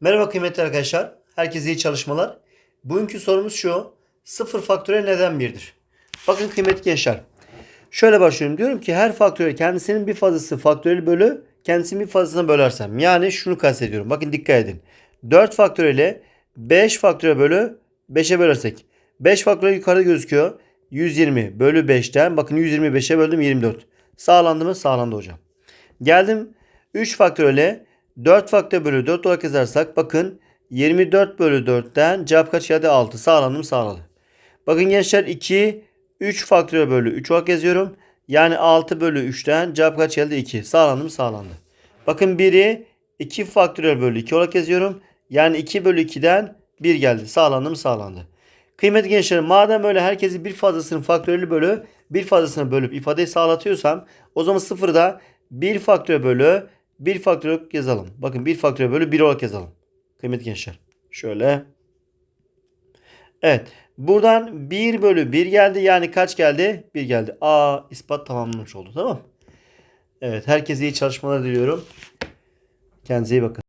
Merhaba kıymetli arkadaşlar. Herkese iyi çalışmalar. Bugünkü sorumuz şu. 0 faktöriyel neden 1'dir? Bakın kıymetli gençler. Şöyle başlıyorum. Diyorum ki her faktöriyel kendisinin bir fazlası faktöriyel bölü kendisinin bir fazlasına bölersem. Yani şunu kastediyorum. Bakın dikkat edin. 4 faktöriyeli 5 faktöriyel bölü 5'e bölersek. 5 faktöriyel yukarıda gözüküyor. 120 bölü 5'ten. Bakın 125'e böldüm 24. Sağlandı mı? Sağlandı hocam. Geldim 3 faktöriyele 4 faktör bölü 4 olarak yazarsak bakın 24 bölü 4'ten cevap kaç geldi? 6. Sağlandı mı? Sağladı. Bakın gençler 2 3 faktör bölü 3 olarak yazıyorum. Yani 6 bölü 3'ten cevap kaç geldi? 2. Sağlandı mı? Sağlandı. Bakın 1'i 2 faktöriyel bölü 2 olarak yazıyorum. Yani 2 bölü 2'den 1 geldi. Sağlandı mı? Sağlandı. Kıymetli gençler madem öyle herkesi bir fazlasının faktöriyeli bölü bir fazlasını bölüp ifadeyi sağlatıyorsam o zaman sıfırda 1 faktör bölü 1 faktör olarak yazalım. Bakın 1 faktör bölü 1 olarak yazalım. Kıymetli gençler. Şöyle. Evet. Buradan 1 bölü 1 geldi. Yani kaç geldi? 1 geldi. A ispat tamamlanmış oldu. Tamam. Evet. Herkese iyi çalışmalar diliyorum. Kendinize iyi bakın.